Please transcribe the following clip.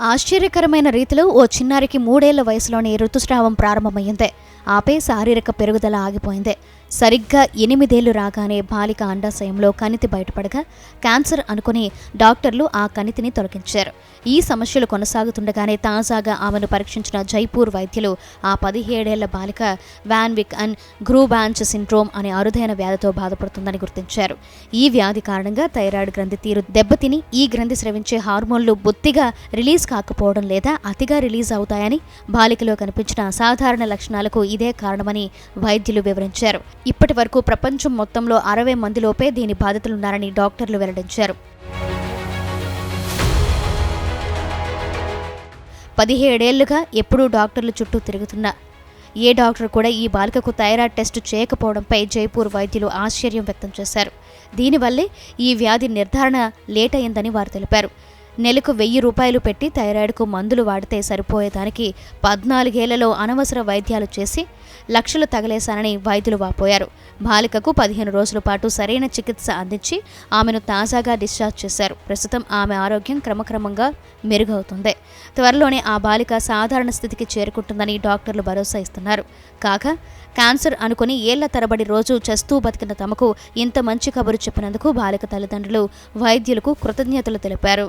ఆశ్చర్యకరమైన రీతిలో ఓ చిన్నారికి మూడేళ్ళ వయసులోనే ఋతుస్రావం ప్రారంభమైంది ఆపై శారీరక పెరుగుదల ఆగిపోయింది. సరిగ్గా ఎనిమిదేళ్ళు రాగానే బాలిక అండాశయంలో కణితి బయటపడగా క్యాన్సర్ అనుకుని డాక్టర్లు ఆ కణితిని తొలగించారు. ఈ సమస్యలు కొనసాగుతుండగానే తాజాగా ఆమెను పరీక్షించిన జైపూర్ వైద్యులు ఆ పదిహేడేళ్ళ బాలిక వ్యాన్విక్ అండ్ గ్రూబాంచ్ సిండ్రోమ్ అనే అరుదైన వ్యాధితో బాధపడుతుందని గుర్తించారు. ఈ వ్యాధి కారణంగా థైరాయిడ్ గ్రంథి తీరు దెబ్బతిని ఈ గ్రంథి స్రవించే హార్మోన్లు బొత్తిగా రిలీజ్ కాకపోవడం లేదా అతిగా రిలీజ్ అవుతాయని బాలికలో కనిపించిన అసాధారణ లక్షణాలకు ఇదే కారణమని వైద్యులు వివరించారు. ఇప్పటి వరకు ప్రపంచం మొత్తంలో అరవై మందిలోపే దీని బాధితులున్నారని డాక్టర్లు వెల్లడించారు. పదిహేడేళ్ళుగా ఎప్పుడూ డాక్టర్లు చుట్టూ తిరుగుతున్నా ఏ డాక్టర్ కూడా ఈ బాలికకు థైరాయిడ్ టెస్ట్ చేయకపోవడంపై జైపూర్ వైద్యులు ఆశ్చర్యం వ్యక్తం చేశారు. దీనివల్లే ఈ వ్యాధి నిర్ధారణ లేట్ అయిందని వారు తెలిపారు. నెలకు వెయ్యి రూపాయలు పెట్టి థైరాయిడ్కు మందులు వాడితే సరిపోయేదానికి పద్నాలుగేళ్ళలో అనవసర వైద్యాలు చేసి లక్షలు తగలేశానని వైద్యులు వాపోయారు. బాలికకు పదిహేను రోజుల పాటు సరైన చికిత్స అందించి ఆమెను తాజాగా డిశ్చార్జ్ చేశారు. ప్రస్తుతం ఆమె ఆరోగ్యం క్రమక్రమంగా మెరుగవుతుంది. త్వరలోనే ఆ బాలిక సాధారణ స్థితికి చేరుకుంటుందని డాక్టర్లు భరోసా ఇస్తున్నారు. కాగా క్యాన్సర్ అనుకుని ఏళ్ళ తరబడి రోజు చేస్తూ బతికిన తమకు ఇంత మంచి కబురు చెప్పినందుకు బాలిక తల్లిదండ్రులు వైద్యులకు కృతజ్ఞతలు తెలిపారు.